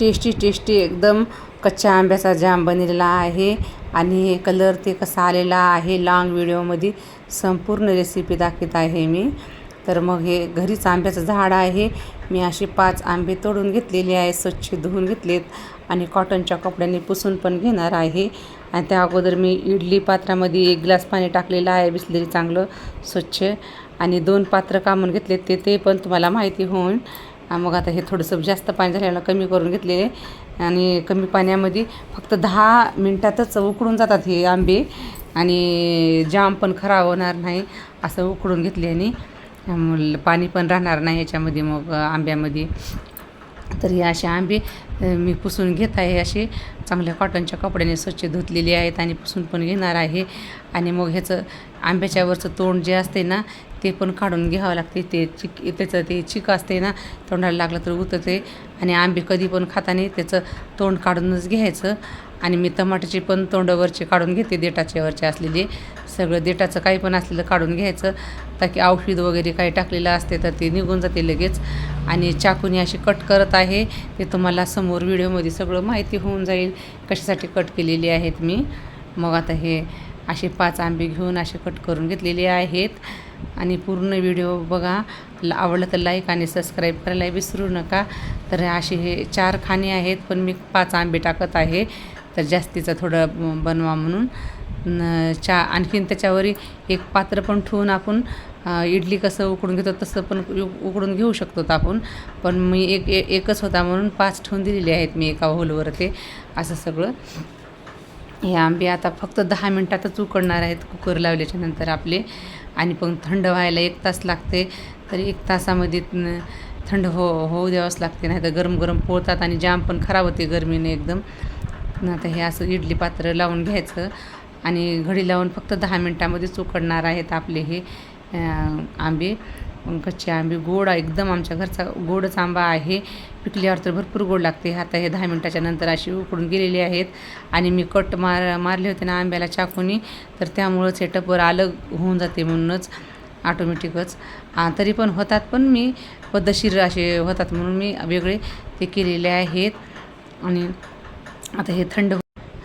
Tasty tasty एकदम कच्च्या आंब्याचा जाम बनलेला आहे. आणि हे कलर ते कसा आलेला आहे लाँग व्हिडिओमध्ये संपूर्ण रेसिपी दाखवत आहे मी. तर मग हे घरीच आंब्याचं झाड आहे. मी असे पाच आंबे तोडून घेतलेले आहे स्वच्छ धुवून घेतलेत आणि कॉटनच्या कपड्यांनी पुसून पण घेणार आहे. आणि त्या अगोदर मी इडली पात्रामध्ये एक ग्लास पाणी टाकलेलं आहे बिसलेरी चांगलं स्वच्छ. आणि दोन पात्र कामून घेतले ते ते पण तुम्हाला माहिती होऊन. मग आता हे थोडंसं जास्त पाणी झाल्यानं कमी करून घेतलेले आणि कमी पाण्यामध्ये फक्त दहा मिनटातच उकडून जातात हे आंबे. आणि जाम पण खराब होणार नाही असं उकडून घेतल्याने. आणि पाणी पण राहणार नाही ह्याच्यामध्ये मग आंब्यामध्ये. तर हे असे आंबे मी पुसून घेत आहे असे. चांगल्या कॉटनच्या कपड्याने स्वच्छ धुतलेली आहेत आणि पुसून पण घेणार आहे. आणि मग ह्याचं आंब्याच्यावरचं तोंड जे असते ना ते पण काढून घ्यावं लागते. ते चिक त्याचं ते चिक असते ना तोंडाला लागलं तर उतरते. आणि आंबे कधी पण खाताने त्याचं तोंड काढूनच घ्यायचं. आणि मी टमाट्याचे पण तोंडावरचे काढून घेते देटाच्यावरचे असलेले. सगळं देटाचं काही पण असलेलं काढून घ्यायचं. ताकी औषध वगैरे काही टाकलेलं असते तर ते निघून जाते लगेच. आणि चाकूने अशी कट करत आहे. ते तुम्हाला समोर व्हिडिओमध्ये सगळं माहिती होऊन जाईल. कशासाठी कट केलेली आहेत मी. मग आता हे असे पाच आंबे घेऊन असे कट करून घेतलेले आहेत. आणि पूर्ण व्हिडिओ बघा. आवडलं तर लाईक आणि सबस्क्राईब करायला विसरू नका. तर असे हे चार खाणे आहेत पण मी पाच आंबे टाकत आहे. तर जास्तीचं थोडं बनवा म्हणून. चा आणखीन त्याच्यावरी एक पात्र पण ठेवून आपण इडली कसं उकडून घेतो तसं पण उकडून घेऊ शकतो आपण. पण मी एक एकच होता म्हणून पाच ठेवून दिलेले आहेत मी एका होलवर ते असं सगळं. हे आंबे आता फक्त दहा मिनटातच उकडणार आहेत कुकर लावल्याच्या नंतर आपले. आणि पण थंड व्हायला एक तास लागते तर एक तासामध्ये थंड हो होऊ द्यावंच लागते नाही तर गरम गरम पोळतात आणि जाम पण खराब होते गरमीने एकदम. आता हे असं इडली पात्र लावून घ्यायचं. आणि घडी लावून फक्त दहा मिनटामध्येच उकडणार आहेत आपले हे आंबे. कच्चे आंबे गोड एकदम आमच्या घरचा गोडच आंबा आहे. पिकल्यावर तर भरपूर गोड लागते. आता हे दहा मिनटाच्या नंतर अशी उकडून गेलेले आहेत. आणि मी कट मार मारले होते ना आंब्याला चाकूनी तर त्यामुळंच हे टपर अलग होऊन जाते म्हणूनच ऑटोमॅटिकच तरी पण होतात पण मी पद्धतशीर असे होतात म्हणून मी वेगळे ते केलेले आहेत. आणि आता हे थंड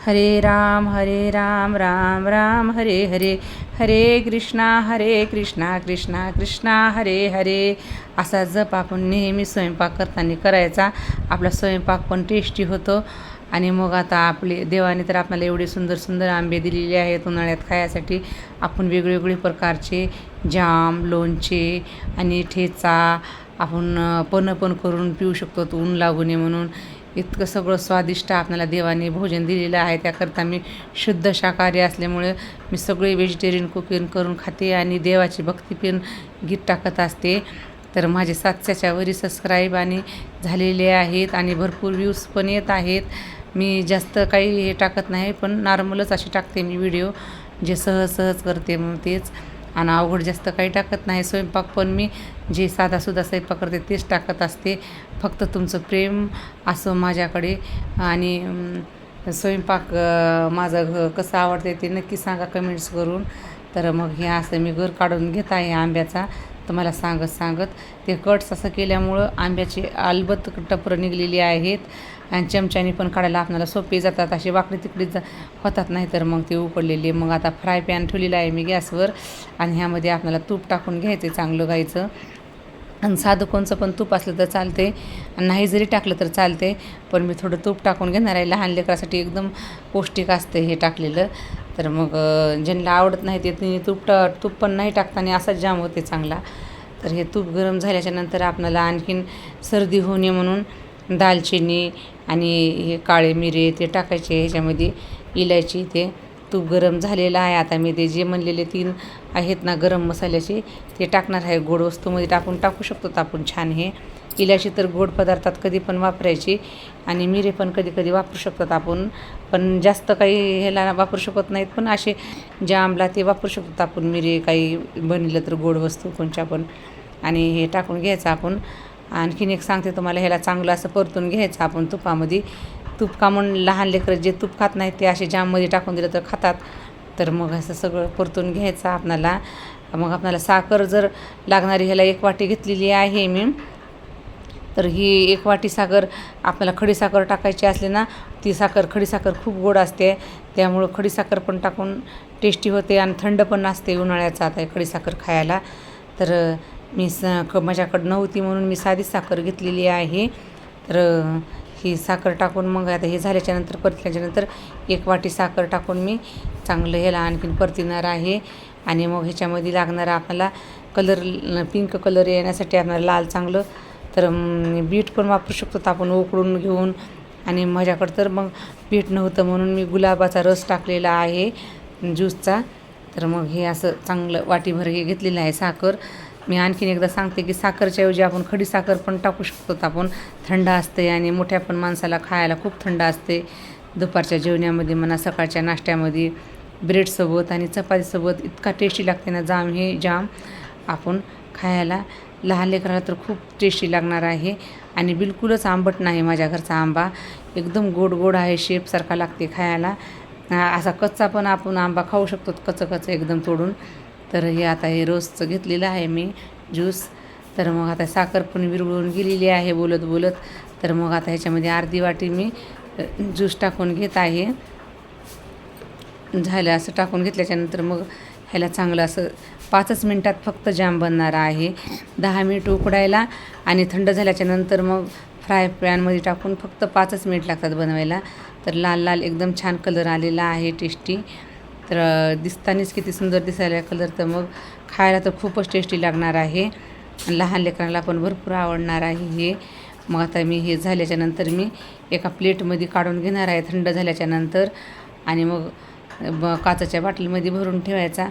हरे राम हरे राम राम राम हरे हरे. हरे कृष्णा हरे कृष्णा कृष्णा कृष्णा हरे हरे. असा जप आपण नेहमी स्वयंपाक करताना करायचा. आपला स्वयंपाक पण टेस्टी होतो. आणि मग आता आपले देवाने तर आपल्याला एवढे सुंदर सुंदर आंबे दिलेले आहेत उन्हाळ्यात खायासाठी. आपण वेगवेगळे प्रकारचे जाम लोणचे आणि ठेचा आपण पण पण करून पिऊ शकतो ऊन लागू नये म्हणून. इतकं सगळं स्वादिष्ट आपल्याला देवाने भोजन दिलेलं आहे. त्याकरता मी शुद्ध शाकाहारी असल्यामुळे मी सगळे व्हेजिटेरियन कुकिंग करून खाते आणि देवाची भक्ती पण गीत टाकत असते. तर माझे सातशेच्या वरी सबस्क्राईब आणि झालेले आहेत आणि भरपूर व्ह्यूज पण येत आहेत. मी जास्त काही हे टाकत नाही पण नॉर्मलच असे टाकते मी व्हिडिओ जे सहज सहज करते मग तेच. आणि अवघड जास्त काही टाकत नाही. स्वयंपाक पण मी जे साधासुद्धा स्वयंपाक करते तेच टाकत असते. फक्त तुमचं प्रेम असं माझ्याकडे आणि स्वयंपाक माझं कसं आवडते ते नक्की सांगा कमेंट्स करून. तर मग हे असं मी घर काढून घेत आहे आंब्याचा. तर मला सांगत सांगत ते कट्स असं केल्यामुळं आंब्याची अलबत टपरं निघलेली आहेत आणि चमच्याने पण काढायला आपल्याला सोपे जातात. असे वाकडे तिकडे जा होतात नाही तर मग ते उकडलेले. मग आता फ्राय पॅन ठेवलेलं आहे मी गॅसवर आणि ह्यामध्ये आपल्याला तूप टाकून घ्यायचं चांगलं गायचं आणि साधं कोणचं पण तूप असलं तर चालते. आणि नाही जरी टाकलं तर चालते. पण मी थोडं तूप टाकून घेणार आहे. लहान लेकरासाठी एकदम पौष्टिक असते हे टाकलेलं. तर मग ज्यांना आवडत नाही ते तिने तूप ट तूप पण नाही टाकताना असाच जाम होते चांगला. तर हे तूप गरम झाल्याच्यानंतर आपल्याला आणखीन सर्दी होऊ नये म्हणून दालचिनी आणि हे काळे मिरे ते टाकायचे ह्याच्यामध्ये इलायची ते. तूप गरम झालेलं आहे. आता मी ते जे म्हणलेले तीन आहेत ना गरम मसाल्याचे ते टाकणार आहे गोड वस्तूमध्ये. टाकून टाकू शकतो आपण छान हे. इलायची तर गोड पदार्थात कधी पण वापरायची आणि मिरे पण कधी कधी वापरू शकतात आपण. पण जास्त काही ह्याला वापरू शकत नाहीत. पण असे जामला ते वापरू शकतो आपण. मिरे काही बनलं तर गोड वस्तू कोणच्या पण. आणि हे टाकून घ्यायचं आपण. आणखीन एक सांगते तुम्हाला ह्याला चांगलं असं परतून घ्यायचं आपण तुपामध्ये. तूप का म्हणून लहान लेकरं जे तूप खात नाही ते असे जाममध्ये टाकून दिलं तर खातात. तर मग असं सगळं परतून घ्यायचं आपणाला. मग आपणाला साखर जर लागणारी ह्याला एक वाटी घेतलेली आहे मी. तर ही एक वाटी साखर आपल्याला खडीसाखर टाकायची असली ना ती साखर खडीसाखर खूप गोड असते. त्यामुळं खडीसाखर पण टाकून टेस्टी होते आणि थंड पण असते उन्हाळ्याचा आता खडीसाखर खायला. तर मी स क माझ्याकडं नव्हती म्हणून मी साधी साखर घेतलेली आहे. तर ही साखर टाकून मग आता हे झाल्याच्यानंतर परतल्याच्यानंतर एक वाटी साखर टाकून मी चांगलं ह्याला आणखीन परतीणार आहे. आणि मग ह्याच्यामध्ये लागणारा आपल्याला कलर पिंक कलर येण्यासाठी आपल्याला लाल चांगलं. तर बीट पण वापरू शकतो आपण उकळून घेऊन. आणि माझ्याकडं तर मग पीठ नव्हतं म्हणून मी गुलाबाचा रस टाकलेला आहे ज्यूसचा. तर मग हे असं चांगलं वाटीभर हे घेतलेलं आहे साखर. मी आणखीन एकदा सांगते की साखरच्या ऐवजी आपण खडी साखर पण टाकू शकतो. आपण थंड असते आणि मोठ्या पण माणसाला खायला खूप थंड असते. दुपारच्या जेवणामध्ये म्हणा सकाळच्या नाश्त्यामध्ये ब्रेडसोबत आणि चपातीसोबत इतका टेस्टी लागते ना जाम हे जाम. आपण खायला लहान लेकराला तर खूप टेस्टी लागणार आहे. आणि बिलकुलच आंबट नाही माझ्या घरचा आंबा. एकदम गोड गोड आहे शेपसारखा लागते खायला. असा कच्चा पण आपण आंबा खाऊ शकतो कच्चं कच्चं एकदम तोडून. तर हे आता हे रोजचं घेतलेलं आहे मी ज्यूस. तर मग आता साखर पण विरघळून गेलेली आहे बोलत बोलत. तर मग आता ह्याच्यामध्ये अर्धी वाटी मी ज्यूस टाकून घेत आहे. झालं असं टाकून घेतल्याच्यानंतर मग ह्याला चांगलं असं पाचच मिनटात फक्त जाम बनणार आहे. दहा मिनिट उकडायला आणि थंड झाल्याच्यानंतर मग फ्राय पॅनमध्ये टाकून फक्त पाचच मिनिट लागतात बनवायला. तर लाल लाल एकदम छान कलर आलेला आहे टेस्टी. तर अ, दिसतानीच किती सुंदर दिसायला कलर तर मग खायला तर खूपच टेस्टी लागणार आहे. लहान लेकरांना पण भरपूर आवडणार आहे हे. मग आता मी हे झाल्याच्यानंतर मी एका प्लेटमध्ये काढून घेणार आहे थंड झाल्याच्यानंतर आणि मग ब काचेच्या बाटलीमध्ये भरून ठेवायचा.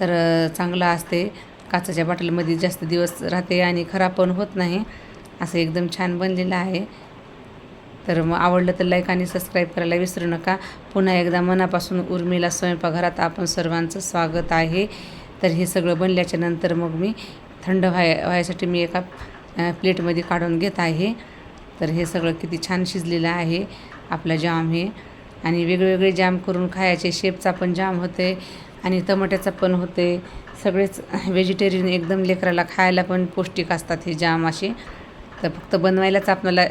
तर चांगला असते. काचेच्या बाटलीमध्ये जास्त दिवस राहते आणि खराब पण होत नाही. असं एकदम छान बनलेलं आहे. तर मग आवडलं तर लाईक आणि सबस्क्राईब करायला विसरू नका. पुन्हा एकदा मनापासून उर्मिला स्वयंपाकघरात आपण सर्वांचं स्वागत आहे. तर हे सगळं बनल्याच्या नंतर मग मी थंड व्हाय व्हायसाठी मी एका प्लेटमध्ये काढून घेत आहे. तर हे सगळं किती छान शिजलेलं आहे. आपला जाम हे. आणि वेगवेगळे जाम करून खायचे. शेपचा पण जाम होते आणि टमाट्याचा पण होते. सगळेच व्हेजिटेरियन एकदम लेकराला खायला पण पौष्टिक असतात हे जाम असे. तर फक्त बनवायलाच आपल्याला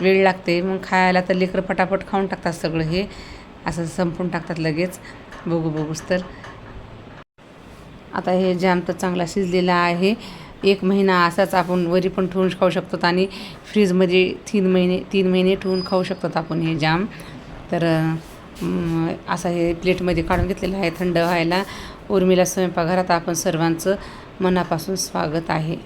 वेळ लागते. मग खायला तर लेकरं पटापट खाऊन टाकतात सगळं हे. असं संपून टाकतात लगेच. बघू बघूच तर आता हे जाम तर चांगला शिजलेला आहे. एक महिना असाच आपण वरी पण ठेवून खाऊ शकतो आणि फ्रीजमध्ये तीन महिने तीन महिने ठेवून खाऊ शकतात आपण हे जाम. तर असा हे प्लेटमध्ये काढून घेतलेलं आहे. थंड व्हायला उर्मिला स्वयंपाकघरात आपण सर्वांचं मनापासून स्वागत आहे.